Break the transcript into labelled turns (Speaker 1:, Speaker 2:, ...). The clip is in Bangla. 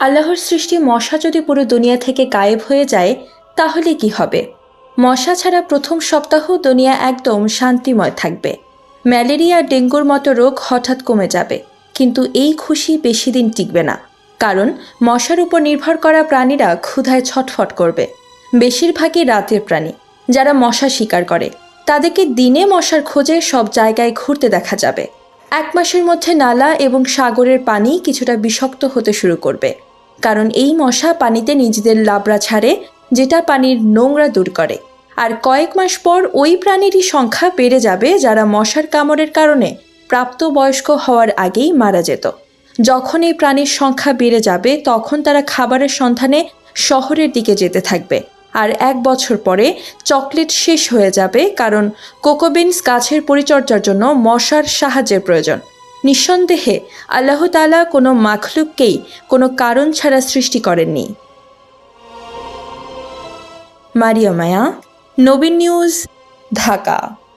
Speaker 1: আল্লাহর সৃষ্টি মশা যদি পুরো দুনিয়া থেকে গায়েব হয়ে যায়, তাহলে কি হবে? মশা ছাড়া প্রথম সপ্তাহ দুনিয়া একদম শান্তিময় থাকবে। ম্যালেরিয়া, ডেঙ্গুর মতো রোগ হঠাৎ কমে যাবে, কিন্তু এই খুশি বেশি দিন টিকবে না। কারণ মশার উপর নির্ভর করা প্রাণীরা ক্ষুধায় ছটফট করবে। বেশিরভাগই রাতের প্রাণী, যারা মশা শিকার করে। তাদেরকে দিনে মশার খোঁজে সব জায়গায় ঘুরতে দেখা যাবে। এক মাসের মধ্যে নালা এবং সাগরের পানি কিছুটা বিষাক্ত হতে শুরু করবে। কারণ এই মশা পানিতে নিজেদের লাবড়া ছাড়ে, যেটা পানির নোংরা দূর করে। আর কয়েক মাস পর ওই প্রাণীরই সংখ্যা বেড়ে যাবে যারা মশার কামড়ের কারণে প্রাপ্তবয়স্ক হওয়ার আগেই মারা যেত। যখন এই প্রাণীর সংখ্যা বেড়ে যাবে, তখন তারা খাবারের সন্ধানে শহরের দিকে যেতে থাকবে। আর এক বছর পরে চকলেট শেষ হয়ে যাবে, কারণ কোকোবিনস গাছের পরিচর্যার জন্য মশার সাহায্যের প্রয়োজন। নিঃসন্দেহে আল্লাহতালা কোনো মাখলুককেই কোনো কারণ ছাড়া সৃষ্টি করেননি। Maria Maya Nabin news Dhaka.